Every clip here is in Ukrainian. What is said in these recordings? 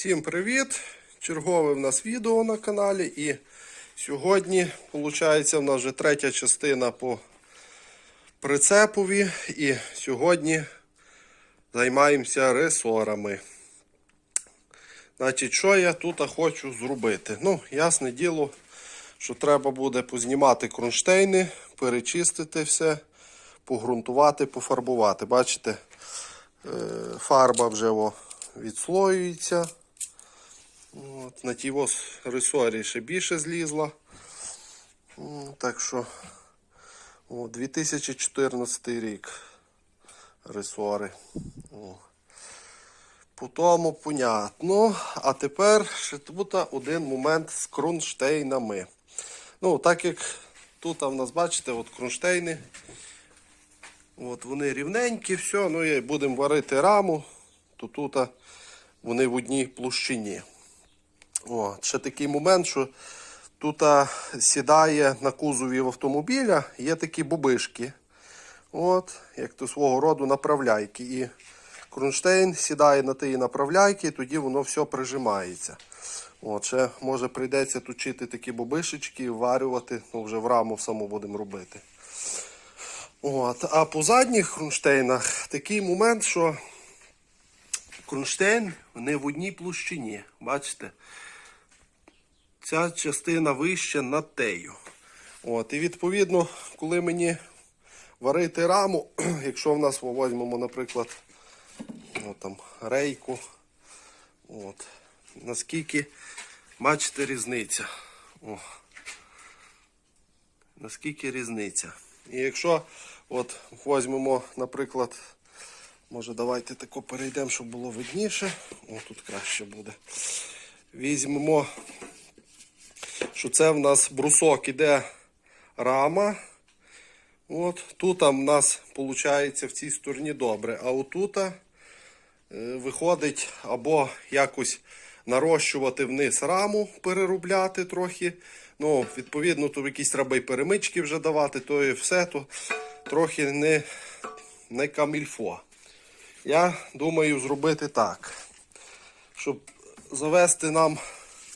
Всім привіт! Чергове в нас відео на каналі. І сьогодні, виходить, в нас вже третя частина по прицепові. І сьогодні займаємося ресорами. Значить, що я тут хочу зробити? Ну, ясне діло, що треба буде познімати кронштейни, перечистити все, погрунтувати, пофарбувати. Бачите, е, фарба вже відслоюється. От, на тій ось ресорі ще більше злізла. Так що о, 2014 рік ресори. О. По тому понятно. А тепер ще тут один момент з кронштейнами. Ну, так як тут в нас, бачите, от кронштейни. От вони рівненькі, все. Ну і будемо варити раму, то тут вони в одній площині. О, ще такий момент, що тут сідає на кузові в автомобіля, є такі бубишки. От, як то свого роду направляйки. І кронштейн сідає на ті направляйки, і тоді воно все прижимається. От, ще може прийдеться точити такі бубишечки, варювати, ну вже в раму саму будемо робити. От, а по задніх кронштейнах такий момент, що кронштейн не в одній площині. Бачите? Ця частина вища над тею. От, і відповідно, коли мені варити раму, якщо в нас візьмемо, наприклад, от там, рейку, от, наскільки бачите різниця. О, наскільки різниця. І якщо от візьмемо, наприклад, може давайте тако перейдемо, щоб було видніше. О, тут краще буде. Візьмемо, що це в нас брусок іде рама. От, Тут в нас виходить в цій стороні добре. А отут е, виходить або якось нарощувати вниз раму, переробляти трохи. Ну, Відповідно, то якісь і перемички вже давати, то і все то трохи не, не камільфо. Я думаю зробити так, щоб завести нам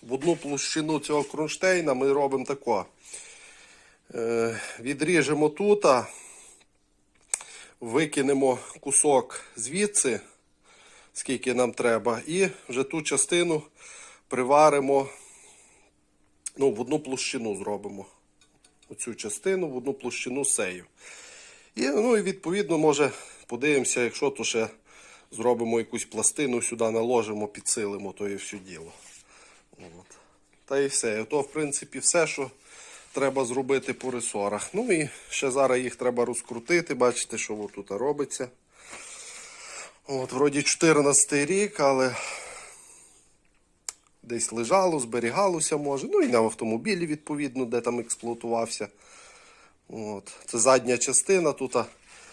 в одну площину цього кронштейна, ми робимо тако. Е, Відріжемо тут, викинемо кусок звідси, скільки нам треба, і вже ту частину приваримо, ну, в одну площину зробимо. Оцю частину в одну площину сею. І, ну, і відповідно, може, подивимося, якщо то ще зробимо якусь пластину сюди, наложимо, підсилимо, то і все діло. От. Та і все. То, в принципі, все, що треба зробити по ресорах. Ну і ще зараз їх треба розкрутити. Бачите, що тут робиться. От, Вроді 14 рік, але десь лежало, зберігалося може. Ну і на автомобілі, відповідно, де там експлуатувався. От. Це задня частина, тут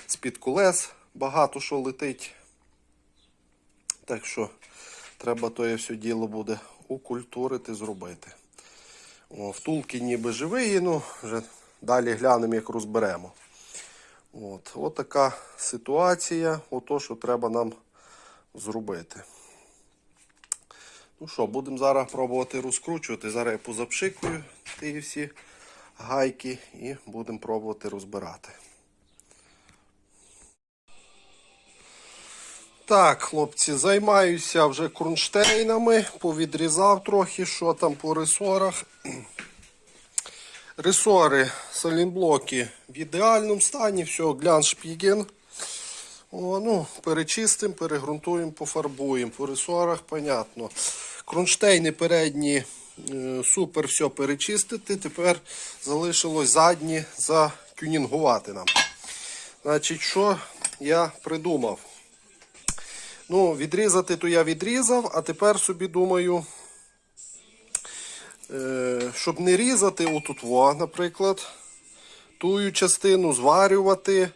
з-під колес багато що летить. Так що треба то все діло буде укультурити, зробити. О, втулки ніби живі, ну вже далі глянемо, як розберемо. От, от така ситуація, ото, що треба нам зробити. Ну що, будемо зараз пробувати розкручувати. Зараз я позапшикую ті всі гайки і будемо пробувати розбирати. Так, хлопці, займаюся вже кронштейнами, повідрізав трохи, що там по ресорах. Ресори, салінблоки в ідеальному стані, все, гляншпіген. О, ну, перечистимо, перегрунтуємо, пофарбуємо. По ресорах, понятно. Кронштейни передні е, супер все перечистити. Тепер залишилось задні закюнінгувати нам. Значить, що я придумав? Ну, відрізати то я відрізав, а тепер собі думаю, е, щоб не різати отут, во, наприклад, тую частину зварювати,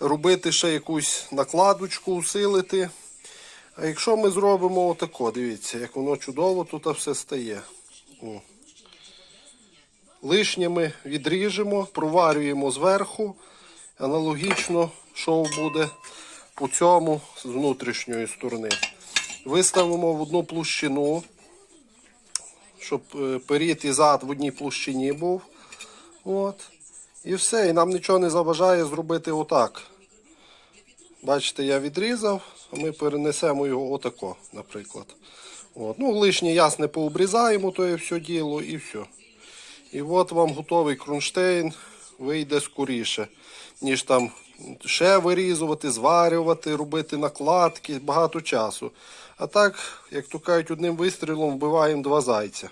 робити ще якусь накладочку, усилити. А якщо ми зробимо отако, дивіться, як воно чудово тут все стає. О. Лишніми відріжемо, проварюємо зверху. Аналогічно шов буде по цьому з внутрішньої сторони. Виставимо в одну площину, щоб е, перід і зад в одній площині був. От. І все. І нам нічого не заважає зробити отак. Бачите, я відрізав, а ми перенесемо його отако, наприклад. От. Ну, лишнє ясне пообрізаємо, то є все діло і все. І от вам готовий кронштейн вийде скоріше, ніж там ще вирізувати, зварювати, робити накладки, багато часу. А так, як то кажуть, одним вистрілом вбиваємо два зайця.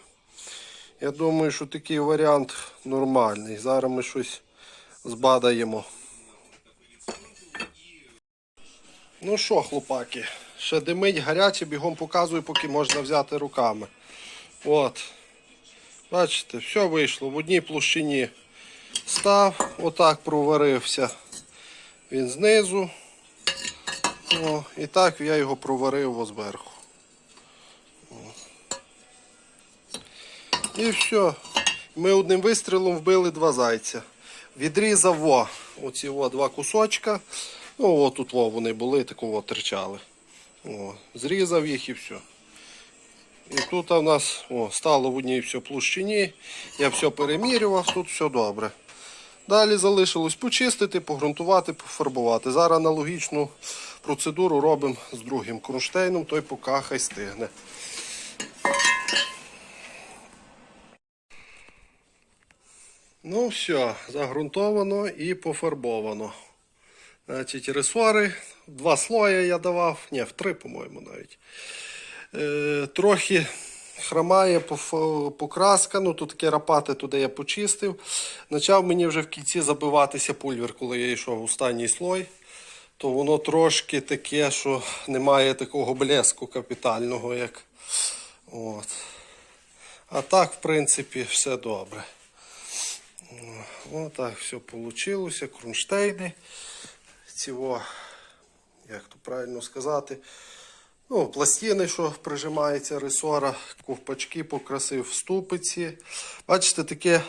Я думаю, що такий варіант нормальний. Зараз ми щось збадаємо. Ну що, хлопаки, ще димить гаряче, бігом показую, поки можна взяти руками. От. Бачите, все вийшло. В одній площині став, отак проварився. Він знизу. О, і так я його проварив зверху. О. І все. Ми одним вистрілом вбили два зайця. Відрізав во, оці во два кусочка. Ну, от тут во вони були, такого тричали. О, зрізав їх і все. І тут у нас о, стало в одній все площині. Я все перемірював, тут все добре. Далі залишилось почистити, погрунтувати, пофарбувати. Зараз аналогічну процедуру робимо з другим кронштейном, той поки хай стигне. Ну все, загрунтовано і пофарбовано. Значить, ресори, два слої я давав, ні, в три, по-моєму, навіть. Е, трохи хромає покраска, ну тут таке рапати туди я почистив. Почав мені вже в кінці забиватися пульвер, коли я йшов останній слой. То воно трошки таке, що немає такого блеску капітального, як. От. А так, в принципі, все добре. Отак все вийшло. Кронштейни. Цього, як то правильно сказати, ну, пластини, що прижимається ресора, ковпачки покрасив, ступиці. Бачите, таке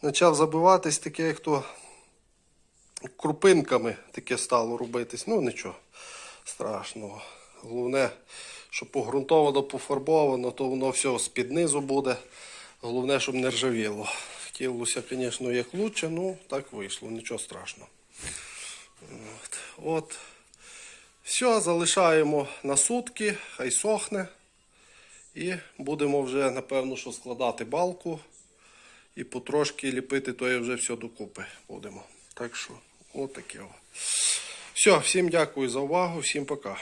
почав забиватись, таке, як то крупинками таке стало робитись. Ну, нічого страшного. Головне, що погрунтовано, пофарбовано, то воно все з-під низу буде. Головне, щоб не ржавіло. Хотілося, звісно, як краще, ну так вийшло, нічого страшного. От. От. Все, залишаємо на сутки, хай сохне. І будемо вже, напевно, що складати балку і потрошки ліпити, то я вже все докупи будемо. Так що, отаке. таке. Все, всім дякую за увагу, всім пока.